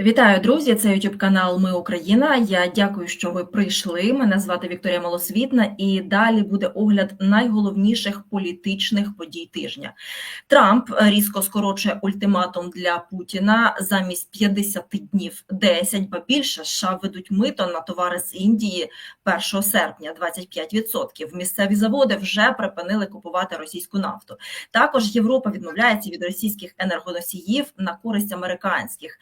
Вітаю, друзі! Це YouTube канал Ми Україна. Я дякую, що ви прийшли. Мене звати Вікторія Малосвітна, і далі буде огляд найголовніших політичних подій тижня. Трамп різко скорочує ультиматум для Путіна замість 50 днів 10, ба більше США ведуть мито на товари з Індії 1 серпня 25%. Місцеві заводи вже припинили купувати російську нафту. Також Європа відмовляється від російських енергоносіїв на користь американських.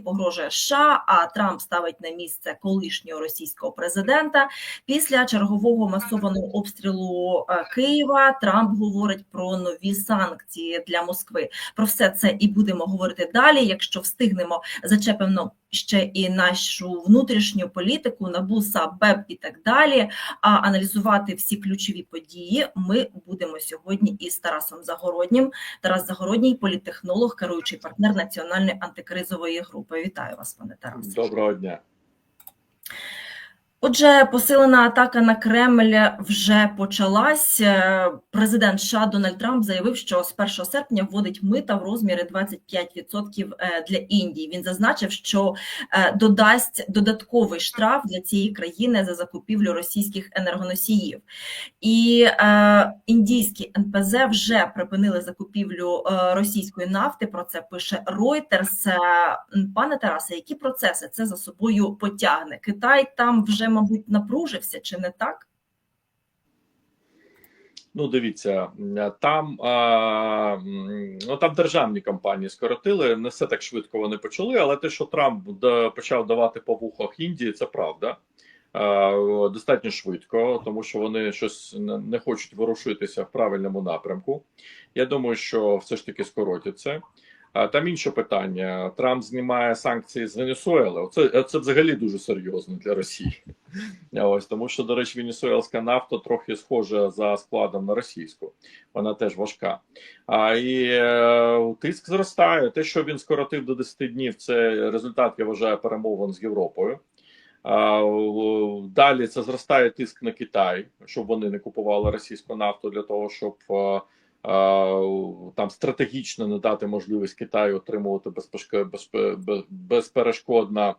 Погрожує США, а Трамп ставить на місце колишнього російського президента. Після чергового масованого обстрілу е, Києва Трамп говорить про нові санкції для Москви. Про все це і будемо говорити далі. Якщо встигнемо, зачепимо ще і нашу внутрішню політику, НАБУ, САП, БЕП і так далі. А аналізувати всі ключові події ми будемо сьогодні із Тарасом Загороднім. Тарас Загородній, політтехнолог, керуючий партнер національної антикризової групи. Вітаю вас, пане Тарасе. Доброго дня. Отже, посилена атака на Кремль вже почалась. Е, Президент США Дональд Трамп заявив, що з 1 серпня вводить мита в розмірі 25% е, для Індії. Він зазначив, що е, додасть додатковий штраф для цієї країни за закупівлю російських енергоносіїв. І е, індійські НПЗ вже припинили закупівлю російської нафти. Про це пише Reuters. Пане Тарасе, які процеси це за собою потягне? Китай там вже мабуть, напружився, чи не так? Ну, дивіться, там а, ну, там державні компанії скоротили. Не все так швидко вони почали, але те, що Трамп почав давати по вухах Індії, це правда. Достатньо швидко, тому що вони щось не хочуть ворушитися в правильному напрямку. Я думаю, що все ж таки скоротяться. Там інше питання: Трамп знімає санкції з Венесуели. Це це взагалі дуже серйозно для Росії. Ось тому, що до речі, венесуелська нафта трохи схожа за складом на російську. Вона теж важка. А і е, тиск зростає. Те, що він скоротив до 10 днів, це результат, я вважаю, перемовин з Європою. Далі це зростає тиск на Китай, щоб вони не купували російську нафту для того, щоб. Там стратегічно не дати можливість Китаю отримувати безперешкодно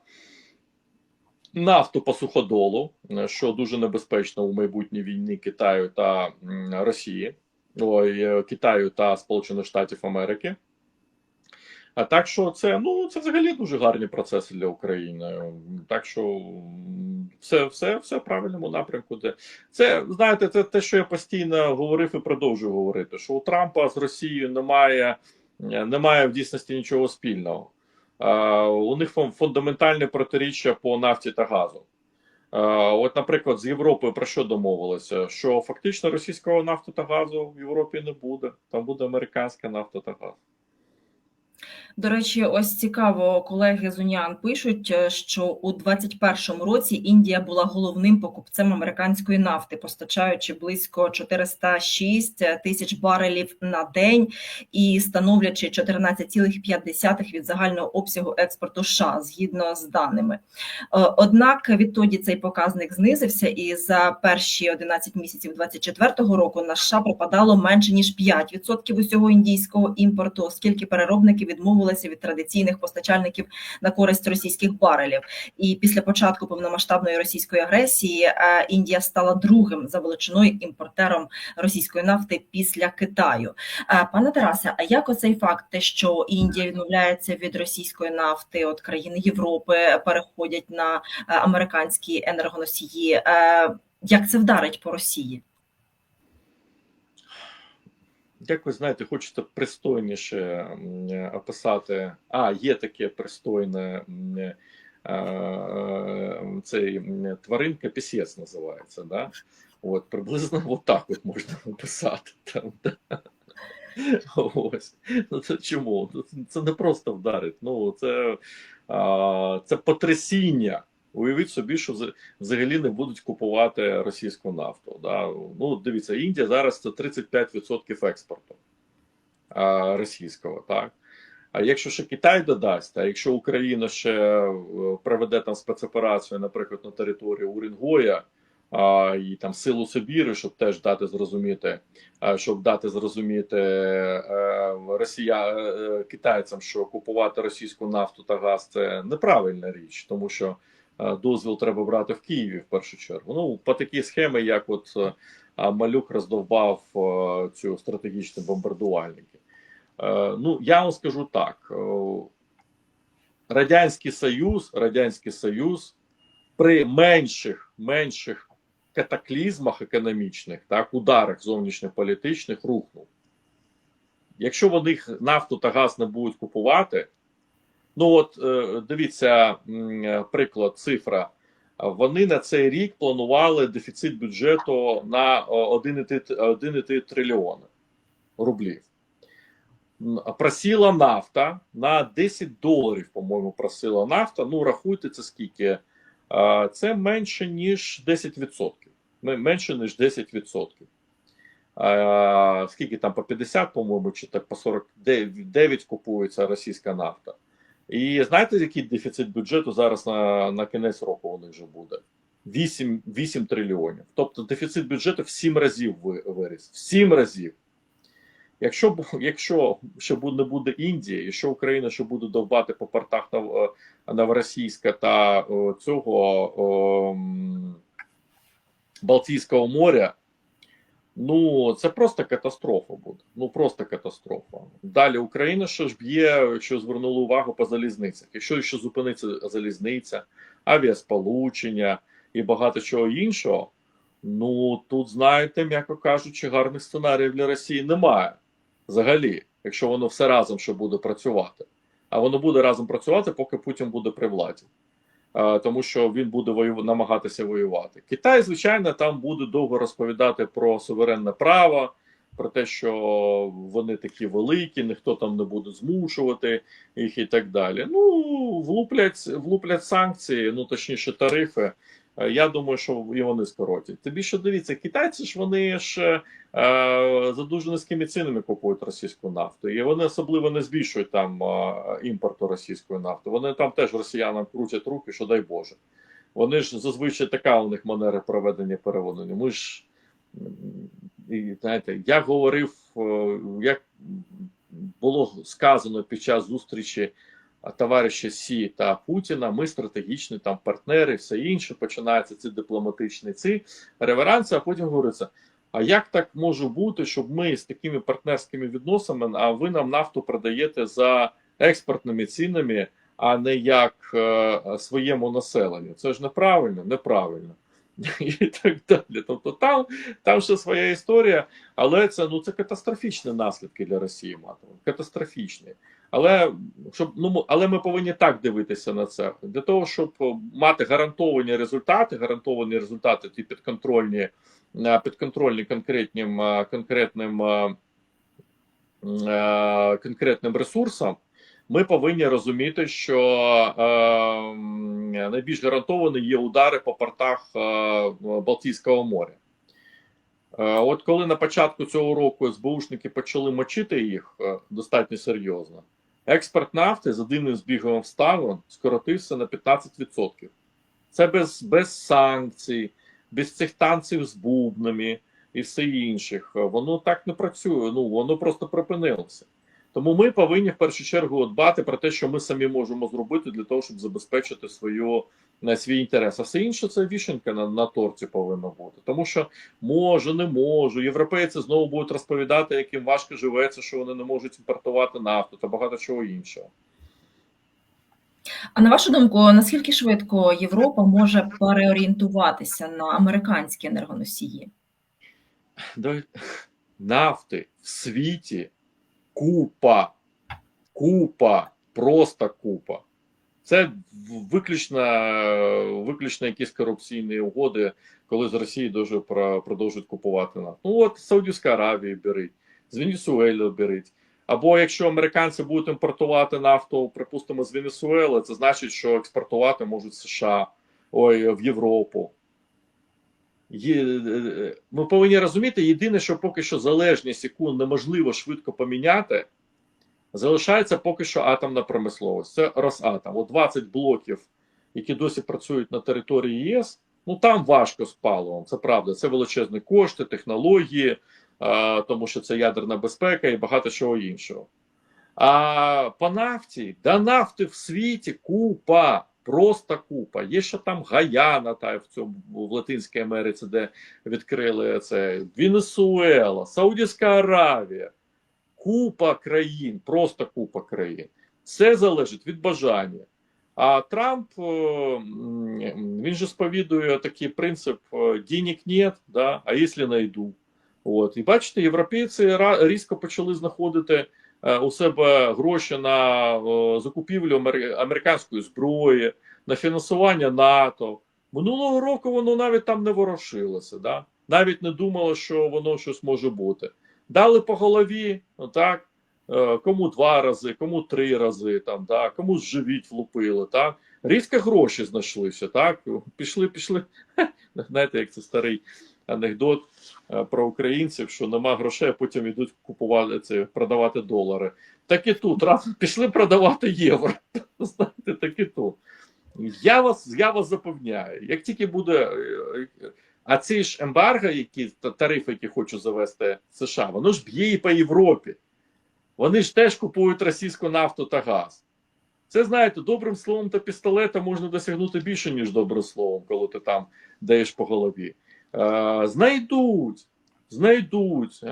нафту по суходолу, що дуже небезпечно у майбутній війні Китаю та Росії, Китаю та Сполучених Штатів Америки. А так що це ну це взагалі дуже гарні процеси для України. Так що все все, все в правильному напрямку. Де це знаєте, це те, що я постійно говорив і продовжую говорити: що у Трампа з Росією немає, немає в дійсності нічого спільного. У них фундаментальне протиріччя по нафті та газу. От, наприклад, з Європою про що домовилися? Що фактично російського нафту та газу в Європі не буде. Там буде американська нафта та газ. До речі, ось цікаво, колеги з Уніан пишуть, е, що у 2021 році Індія була головним покупцем американської нафти, постачаючи близько 406 тисяч барелів на день і становлячи 14,5 від загального обсягу експорту США згідно з даними. Е, однак відтоді цей показник знизився, і за перші 11 місяців 2024 року на США пропадало менше ніж 5% усього індійського імпорту, оскільки переробники відмовилися від традиційних постачальників на користь російських барелів. І після початку повномасштабної російської агресії е, Індія стала другим за величиною імпортером російської нафти після Китаю. Е, пане Тарасе, а як оцей факт, те, що Індія відмовляється від російської нафти, от країни Європи переходять на е, американські енергоносії? Як це вдарить по Росії? Як ви знаєте, хочете пристойніше описати. А, є таке пристойне цей тваринка пісець називається. да? От приблизно от так от можна описати. Там, да? Ось. Ну це чому? Це не просто вдарить. Ну це, це потрясіння. Уявіть собі, що взагалі не будуть купувати російську нафту. Да? Ну, дивіться, Індія зараз це 35% експорту а, російського. так. А якщо ще Китай додасть, а якщо Україна ще е, проведе там спецоперацію, наприклад, на території Урінгоя, а, і там силу Сибіру, щоб теж дати зрозуміти, а, щоб дати зрозуміти е, росія е, китайцям, що купувати російську нафту та газ це неправильна річ, тому що дозвіл треба брати в Києві в першу чергу. Ну по такій схемі, як от е, Малюк роздовбав е, цю стратегічні бомбардувальники. Е, Ну я вам скажу так: е, радянський союз, радянський союз при менших менших катаклізмах економічних, так, ударах зовнішньополітичних рухнув. Якщо вони нафту та газ не будуть купувати, ну от е, дивіться приклад, цифра. Вони на цей рік планували дефіцит бюджету на 1,3 трильйони рублів. Просіла нафта на 10 доларів, по-моєму, просила нафта. Ну, рахуйте, це скільки? Це менше, ніж 10%. Менше, ніж 10%. Скільки там по 50, по-моєму, чи так по 49 купується російська нафта. І знаєте, який дефіцит бюджету зараз на, на кінець року у них вже буде? 8, 8 трильйонів. Тобто дефіцит бюджету в 7 разів виріс. В 7 разів. Якщо, якщо ще не буде Індії, якщо Україна ще буде довбати по портах е, Новоросійська та о, цього о, Балтійського моря, ну це просто катастрофа буде. Ну просто катастрофа. Dалі Україна ще ж б'є, якщо звернули увагу по залізницях. Якщо ще зупиниться залізниця, авіасполучення і багато чого іншого. Ну тут, знаєте, м'яко кажучи, гарних сценаріїв для Росії немає взагалі, якщо воно все разом ще буде працювати. А воно буде разом працювати, поки Путін буде при владі. Е, Тому що він буде вою... намагатися воювати. Китай, звичайно, там буде довго розповідати про суверенне право, про те, що вони такі великі, ніхто там не буде змушувати їх і так далі. Ну, влуплять, влуплять санкції, ну точніше, тарифи. Е, Я думаю, що і вони скоротять. Тобі що дивіться, китайці ж вони ж е, за дуже низькими цінами купують російську нафту, і вони особливо не збільшують там е, імпорту російської нафти. Вони там теж росіянам крутять руки, що дай Боже. Вони ж зазвичай така у них манера проведення переводення. Ми ж і, знаєте, я говорив, е, як було сказано під час зустрічі товариша Сі та Путіна, ми стратегічні там партнери, все інше. Починаються ці дипломатичні ці реверанси, а потім говориться. А як так може бути, щоб ми з такими партнерськими відносинами, а ви нам нафту продаєте за експортними цінами, а не як е, своєму населенню? Це ж неправильно, неправильно. І так далі. Тобто там, там ще своя історія, але це ну це катастрофічні наслідки для Росії матимуть. Катастрофічні. Але щоб ну але ми повинні так дивитися на це для того, щоб мати гарантовані результати, гарантовані результати ті підконтрольні, е, підконтрольні конкретним е, конкретним е, е, конкретним ресурсам. Ми повинні розуміти, що е, найбільш гарантовані є удари по портах е, Балтійського моря. Е, От коли на початку цього року СБУшники почали мочити їх е, достатньо серйозно, експорт нафти за дивним збігом обставин скоротився на 15%. Це без, без санкцій, без цих танців з бубнами і все інших. Воно так не працює. Ну воно просто припинилося. Тому ми повинні в першу чергу дбати про те, що ми самі можемо зробити для того, щоб забезпечити свою на свій інтерес. А все інше це вішенка на, на торті повинна бути. Тому що може, не можу. Європейці знову будуть розповідати, яким важко живеться, що вони не можуть імпортувати нафту та багато чого іншого. А на вашу думку, наскільки швидко Європа може переорієнтуватися на американські енергоносії? Нафти в світі купа, купа, просто купа. Це виключно, виключно якісь корупційні угоди, коли з Росії дуже про- продовжують купувати нафту. Ну от з Саудівської Аравії беріть, з Венесуели беріть. Або якщо американці будуть імпортувати нафту, припустимо, з Венесуели, це значить, що експортувати можуть США, ой, в Європу. Є, е, ми повинні розуміти, єдине, що поки що залежність, яку неможливо швидко поміняти, залишається поки що атомна промисловість. Це Росатом. От 20 блоків, які досі працюють на території ЄС, Ну там важко з паливом, це правда. Це величезні кошти, технології, е, тому що це ядерна безпека і багато чого іншого. А по нафті, да нафти в світі купа, просто купа. Є ще там Гаяна, та в цьому в Латинській Америці, де відкрили це Венесуела, Саудівська Аравія, купа країн, просто купа країн. Все залежить від бажання. А Трамп е, він же сповідує такий принцип е, денег нет, да, а якщо найду. От. І бачите, європейці різко почали знаходити у себе гроші на е, закупівлю американської зброї, на фінансування НАТО. Минулого року воно навіть там не ворушилося, да? навіть не думало, що воно щось може бути. Дали по голові, ну, так, е, кому два рази, кому три рази, там, да, комусь живіть влупили. Так? Різко гроші знайшлися. Так? Пішли, пішли. Знаєте, як це старий анекдот е, про українців, що нема грошей, а потім йдуть купувати це, продавати долари. Так і тут раз пішли продавати євро. Знаєте, так і тут. Я вас, я вас запевняю, як тільки буде. е, е, А ці ж ембарго, які та- тарифи, які хочуть завести США, воно ж б'є і по Європі. Вони ж теж купують російську нафту та газ. Це знаєте, добрим словом та пістолетом можна досягнути більше, ніж добрим словом, коли ти там даєш по голові. Е, знайдуть, знайдуть.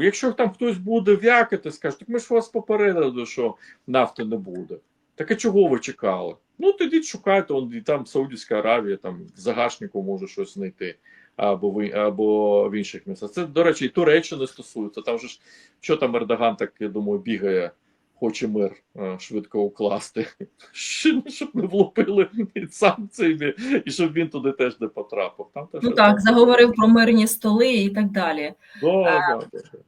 Якщо там хтось буде в'якати, скаже, так ми ж вас попередили, що нафти не буде. Так а чого ви чекали? Ну, тоді шукайте, он, і там Саудівська Аравія, там в загашнику може щось знайти, або в, або в інших місцях. Це, до речі, і Туреччини стосується. Там же ж що там Ердоган так, я думаю, бігає, хоче мир е, швидко укласти, щоб не влупили під санкціями, і щоб він туди теж не потрапив. Там теж Ну так, заговорив про мирні столи і так далі. Да, да, да. да.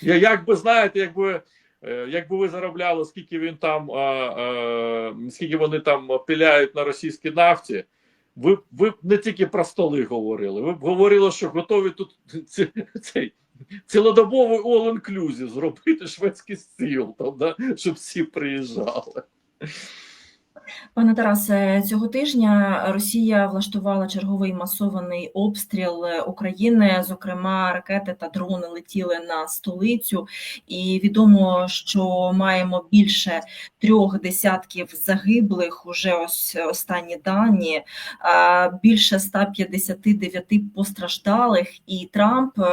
Я, як би знаєте, якби, е, якби ви заробляли, скільки він там, а, а, скільки вони там піляють на російській нафті, ви, ви б не тільки про столи говорили, ви б говорили, що готові тут цей цілодобовий all-inclusive зробити шведський стіл, там, да, щоб всі приїжджали. Пане Тарасе, цього тижня Росія влаштувала черговий масований обстріл України. Зокрема, ракети та дрони летіли на столицю, і відомо, що маємо більше трьох десятків загиблих. Уже ось останні дані, а, більше 159 постраждалих. І Трамп, е,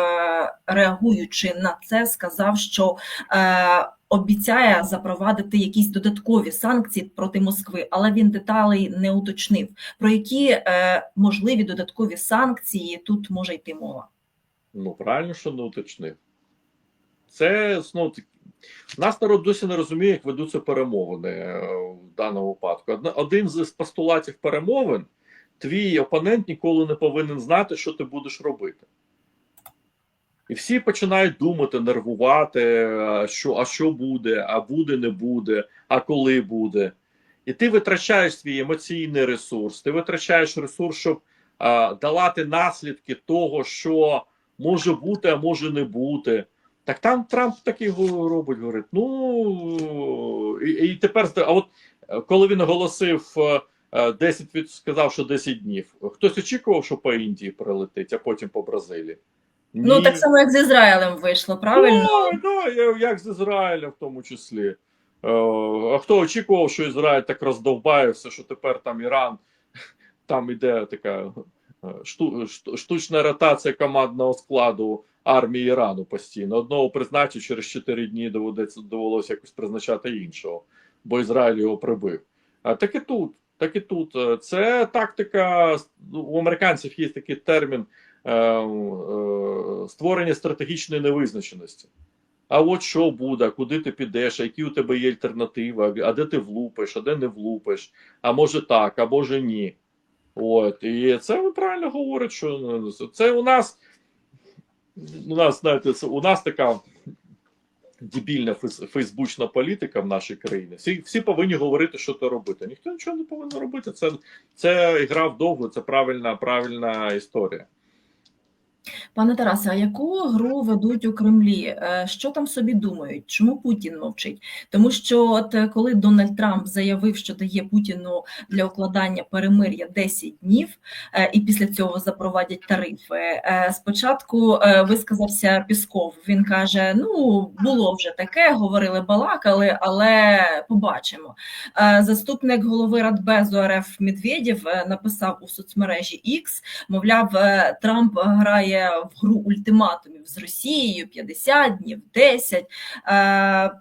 реагуючи на це, сказав, що е, обіцяє запровадити якісь додаткові санкції проти Москви, але він деталей не уточнив. Про які е, можливі додаткові санкції тут може йти мова? Ну, правильно, що не уточнив. Це знову таки. Нас народ досі не розуміє, як ведуться перемовини е, в даному випадку. Один з постулатів перемовин: твій опонент ніколи не повинен знати, що ти будеш робити. І всі починають думати, нервувати, що, а що буде, а буде, не буде, а коли буде. І ти витрачаєш свій емоційний ресурс, ти витрачаєш ресурс, щоб а, долати наслідки того, що може бути, а може не бути. Так там Трамп такий робить, говорить: ну і, і тепер а от е, коли він оголосив е, е, 10 від сказав, що 10 днів. Хтось очікував, що по Індії прилетить, а потім по Бразилії. Ну так само, як з Ізраїлем вийшло, правильно? Да, да, як з Ізраїлем в тому числі. Е, а хто очікував, що Ізраїль так роздовбає все, що тепер там Іран, там іде така е, шту, шту- штучна ротація командного складу армії Ірану постійно. Одного призначив, через 4 дні доведеться довелося якось призначати іншого, бо Ізраїль його прибив. А так і тут. Так і тут. Е, Це тактика. ну, У американців є такий термін створення стратегічної невизначеності. А от що буде, куди ти підеш, які у тебе є альтернативи, а де ти влупиш, а де не влупиш, а може так, а може ні. От, і це він правильно говорить, що ну, це у нас, у нас, знаєте, у нас така дебільна фейсбучна політика в нашій країні. Всі, всі повинні говорити, що то робити. Ніхто нічого не повинен робити. Це, це гра вдовго, це правильна, правильна історія. Пане Тарасе, а яку гру ведуть у Кремлі? Е, Що там собі думають? Чому Путін мовчить? Тому що от е, коли Дональд Трамп заявив, що дає Путіну для укладання перемир'я 10 днів, е, і після цього запровадять тарифи. Спочатку висказався Пісков. Він каже: Ну було вже таке, говорили, балакали, але побачимо. Заступник голови Радбезу РФ Медведєв написав у соцмережі X, мовляв, Трамп грає в гру ультиматумів з Росією 50 днів, 10. Е,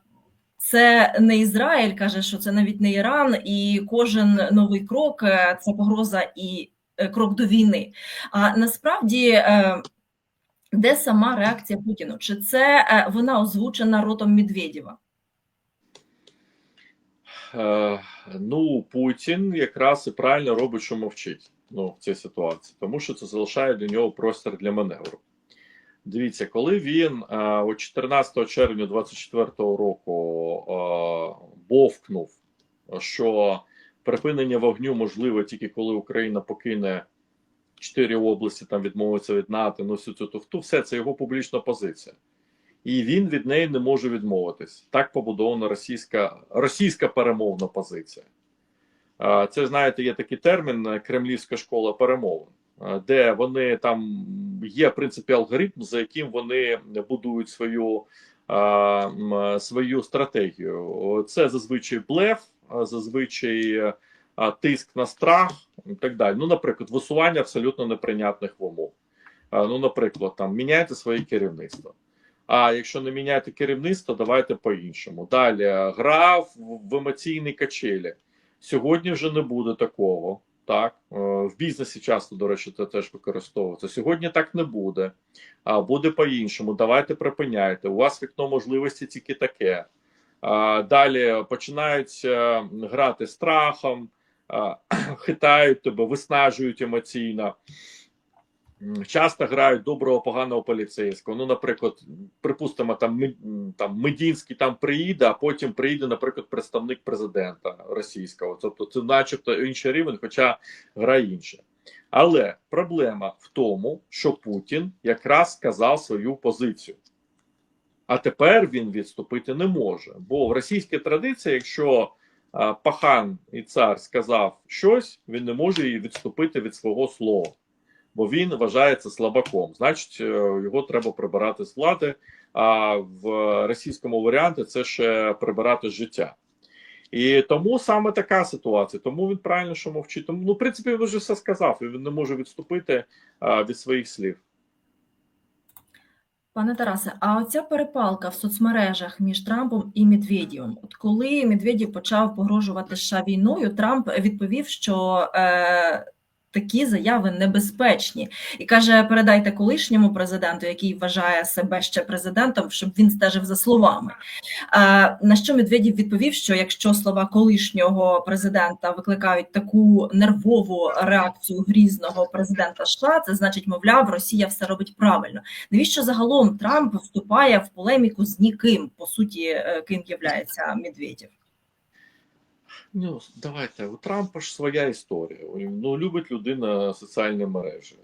Це не Ізраїль каже, що це навіть не Іран, і кожен новий крок е, це погроза і е, крок до війни. А насправді, де сама реакція Путіну? Чи це вона озвучена ротом Медведєва? Е, ну, Путін якраз і правильно робить, що мовчить ну, в цій ситуації, тому що це залишає для нього простір для маневру. Дивіться, коли він е, о 14 червня 24-го року е, бовкнув, що припинення вогню можливе тільки коли Україна покине чотири області, там відмовиться від НАТО, ну всю цю туфту, все це його публічна позиція. І він від неї не може відмовитись. Так побудована російська, російська перемовна позиція. Це, знаєте, є такий термін е, Кремлівська школа перемовин, е, де вони там є, в принципі, алгоритм, за яким вони будують свою, е, свою стратегію. Це зазвичай блеф, зазвичай тиск на страх і так далі. Ну, наприклад, висування абсолютно неприйнятних вимог. Ну, наприклад, там міняйте своє керівництво. А якщо не міняєте керівництво, давайте по-іншому. Далі гра в, в емоційні качелі. Сьогодні вже не буде такого. Так, Е, в бізнесі часто, до речі, це теж використовується. Сьогодні так не буде, а буде по-іншому. Давайте припиняйте. У вас вікно можливості тільки таке. Далі починають е, грати страхом, хитають тебе, виснажують емоційно. Часто грають доброго, поганого поліцейського. Ну, наприклад, припустимо, там, там Медінський там приїде, а потім приїде, наприклад, представник президента російського. Тобто це начебто інший рівень, хоча гра інша. Але проблема в тому, що Путін якраз сказав свою позицію. А тепер він відступити не може. Бо в російській традиції, якщо пахан і цар сказав щось, він не може відступити від свого слова бо він вважається слабаком. Значить, е, його треба прибирати з влади. А в російському варіанті це ще прибирати життя. І тому саме така ситуація. Тому він правильно що мовчить. Тому, ну, в принципі, він вже все сказав, і він не може відступити а, від своїх слів. Пане Тарасе, а оця перепалка в соцмережах між Трампом і Медведєвим, от коли Медведєв почав погрожувати США війною, Трамп відповів, що е, такі заяви небезпечні, і каже: передайте колишньому президенту, який вважає себе ще президентом, щоб він стежив за словами. Е, на що Медведєв відповів, що якщо слова колишнього президента викликають таку нервову реакцію грізного президента США, це значить, мовляв, Росія все робить правильно. Навіщо загалом Трамп вступає в полеміку з ніким, по суті, е, ким являється Медведєв? Ну, давайте, у Трампа ж своя історія. Ну, любить людина соціальні мережі.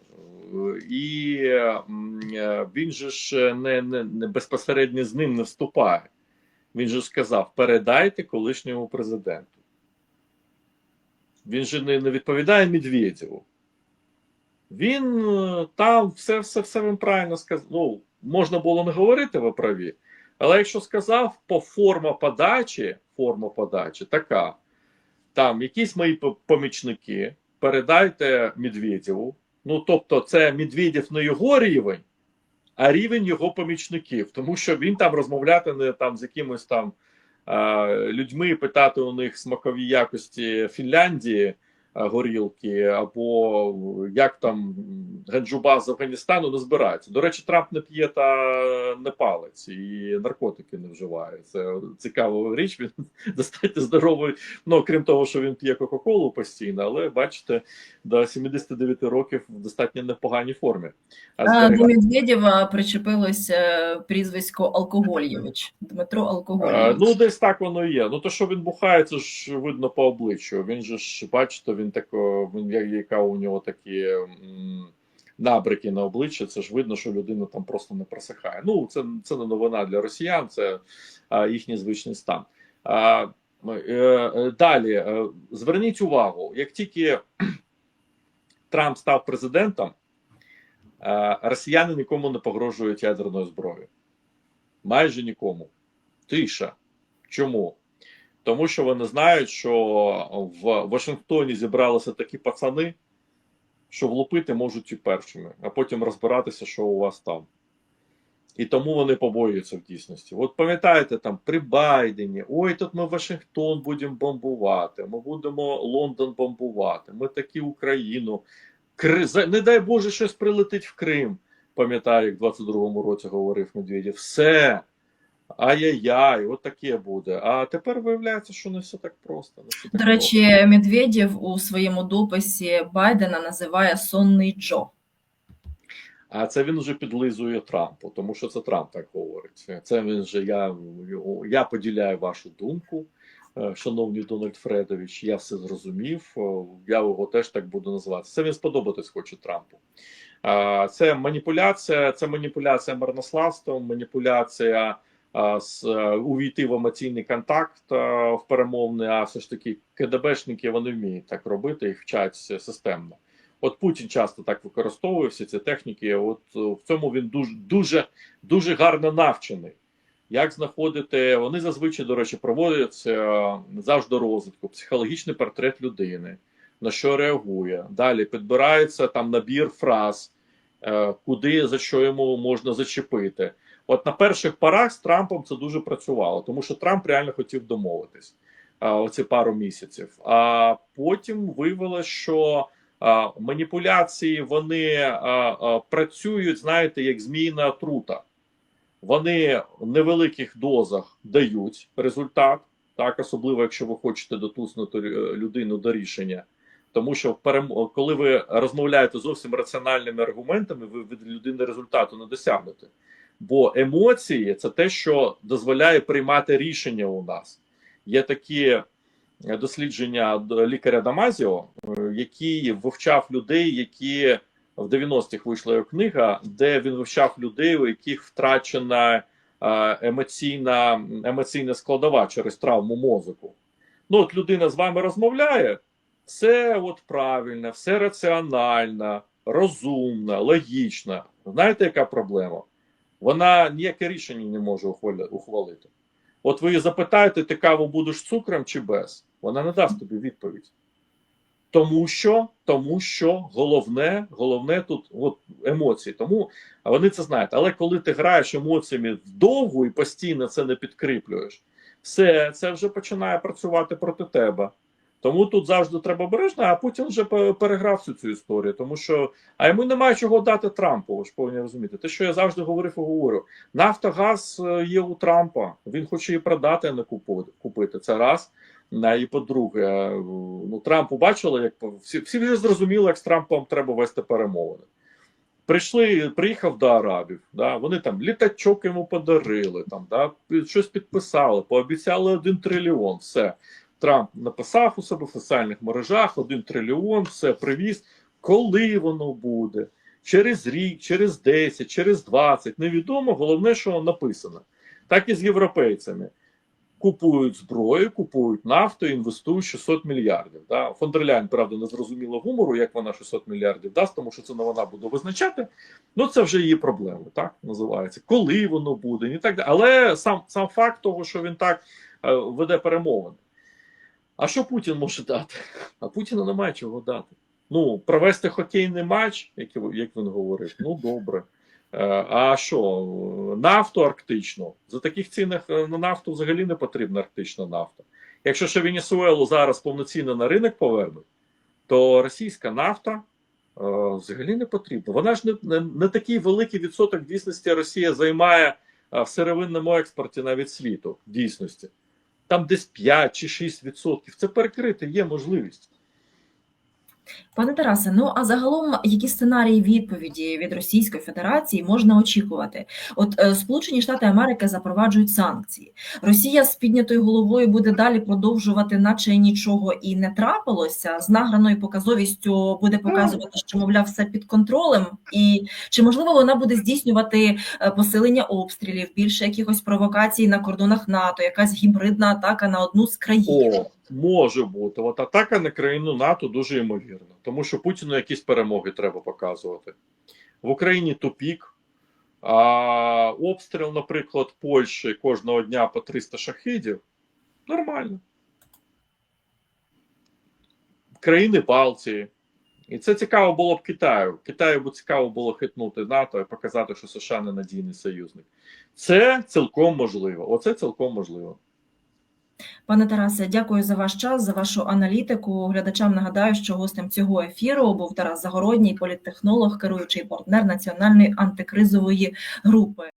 І він же ж не, не, не безпосередньо з ним не вступає. Він же сказав: передайте колишньому президенту. Він же не, не відповідає Медведєву. Він е, там все, все, все він правильно сказав. Ну, можна було не говорити, ви праві. Але якщо сказав, по форма подачі, форма подачі така там якісь мої помічники, передайте Медведєву. Ну, тобто, це Медведєв не його рівень, а рівень його помічників. Тому що він там розмовляти не там з якимось там людьми, питати у них смакові якості Фінляндії горілки, або як там Ганджуба з Афганістану не збирається. До речі, Трамп не п'є та не палець і наркотики не вживає. Це цікава річ. Він достатньо здоровий. Ну, крім того, що він п'є Кока-Колу постійно, але бачите, до 79 років в достатньо непоганій формі. А Е, До Медведєва причепилось е, прізвисько Алкогольєвич, Дмитро Е, Алкогольєвич. Ну, десь так воно і є. Ну, то, що він бухає, це ж видно по обличчю. Він же ж, бачите, він він, я- яка у нього такі набрики на обличчя, це ж видно, що людина там просто не просихає. Ну, це, це не новина для росіян, це їхній звичний стан. Е, е, далі, е, зверніть увагу, як тільки Трамп став президентом, е, росіяни нікому не погрожують ядерною зброєю. Майже нікому. Тиша. Чому? Тому що вони знають, що в Вашингтоні зібралися такі пацани, що влупити можуть і першими, а потім розбиратися, що у вас там. І тому вони побоюються в дійсності. От пам'ятаєте, там при Байдені, ой, тут ми Вашингтон будемо бомбувати, ми будемо Лондон бомбувати, ми такі Україну. Кри... Не дай Боже, щось прилетить в Крим. Пам'ятаю, як в 22-му році говорив Медведєв. Все. Ай-яй-яй, от таке буде. А тепер виявляється, що не все так просто. Не все так До просто. речі, Медведєв у своєму дописі Байдена називає сонний Джо. А це він вже підлизує Трампу, тому що це Трамп так говорить. Це він же я, я поділяю вашу думку, е, шановний Дональд Фредович. Я все зрозумів. е, Я його теж так буду називати. Це він сподобатись хоче Трампу. Це маніпуляція, це маніпуляція марнославством, маніпуляція увійти в емоційний контакт е, в перемовний. А все ж таки КДБшники вони вміють так робити, їх вчать системно. От Путін часто так використовує всі ці техніки. От е, в цьому він дуже дуже дуже гарно навчений. Як знаходити, вони зазвичай, до речі, проводять е, завжди розвитку, психологічний портрет людини, на що реагує. Далі підбирається там набір фраз, е, куди за що йому можна зачепити. От на перших порах з Трампом це дуже працювало, тому що Трамп реально хотів домовитись е, оці пару місяців. А потім виявилося, що а, маніпуляції вони а, а, працюють, знаєте, як змійна отрута. Вони в невеликих дозах дають результат, так, особливо якщо ви хочете дотуснути е, людину до рішення. Тому що перем... коли ви розмовляєте зовсім раціональними аргументами, ви від людини результату не досягнете. Бо емоції це те, що дозволяє приймати рішення у нас. Є такі дослідження лікаря Дамазіо, е, який вивчав людей, які в 90-х вийшла його книга, де він вивчав людей, у яких втрачена е, емоційна, емоційна складова через травму мозку. Ну, от людина з вами розмовляє, все от правильно, все раціонально, розумно, логічно. Знаєте, яка проблема? Вона ніяке рішення не може ухвалити. От ви її запитаєте, ти каву будеш цукром чи без? Вона не дасть тобі відповідь. Тому що, тому що головне, головне тут от, емоції. Тому вони це знають. Але коли ти граєш емоціями вдовго і постійно це не підкріплюєш, все це вже починає працювати проти тебе. Тому тут завжди треба обережно, а Путін вже переграв всю цю історію. Тому що а йому немає чого дати Трампу. Ви ж повинні розуміти. Те, що я завжди говорив і говорю: Нафтогаз е, є у Трампа. Він хоче її продати, а не купити. Це раз. І по-друге, е, ну Трампу бачили, як всі, всі вже зрозуміли, як з Трампом треба вести перемовини. Прийшли, приїхав до Арабів, да, вони там літачок йому подарили, там, да, щось підписали, пообіцяли один трильйон. Все. Трамп написав у себе в соціальних мережах один трильйон, все привіз. Коли воно буде? Через рік, через 10, через 20, невідомо. Головне, що написано. Так і з європейцями. Купують зброю, купують нафту, інвестують 600 мільярдів. Да? Фондерляйн, правда, не зрозуміла гумору, як вона 600 мільярдів дасть, тому що це не вона буде визначати. Ну, це вже її проблеми, так називається. Коли воно буде, і так далі. Але сам, сам факт того, що він так е, веде перемовини. А що Путін може дати? А Путіна немає чого дати. Ну, провести хокейний матч, як, як він говорив, ну добре. Е, А що, нафту арктичну? За таких цінах е, на нафту взагалі не потрібна арктична нафта. Якщо ще Венесуелу зараз повноцінно на ринок повернуть, то російська нафта е, взагалі не потрібна. Вона ж не, не, не такий великий відсоток дійсності Росія займає е, в сировинному експорті навіть світу дійсності. Там десь 5 чи 6 відсотків. Це перекрити є можливість. Пане Тарасе, ну а загалом, які сценарії відповіді від Російської Федерації можна очікувати? От е, Сполучені Штати Америки запроваджують санкції. Росія з піднятою головою буде далі продовжувати, наче нічого і не трапилося. З награною показовістю буде показувати, що мовляв все під контролем, і чи можливо вона буде здійснювати е, посилення обстрілів, більше якихось провокацій на кордонах НАТО, якась гібридна атака на одну з країн? О, може бути. От атака на країну НАТО дуже ймовірна, тому що Путіну якісь перемоги треба показувати. В Україні тупік, а обстріл, наприклад, Польщі кожного дня по 300 шахедів. Нормально. Країни Балтії. І це цікаво було б Китаю. Китаю б цікаво було хитнути НАТО і показати, що США ненадійний союзник. Це цілком можливо. Оце цілком можливо. Пане Тарасе, дякую за ваш час, за вашу аналітику. Глядачам нагадаю, що гостем цього ефіру був Тарас Загородній, політтехнолог, керуючий партнер національної антикризової групи.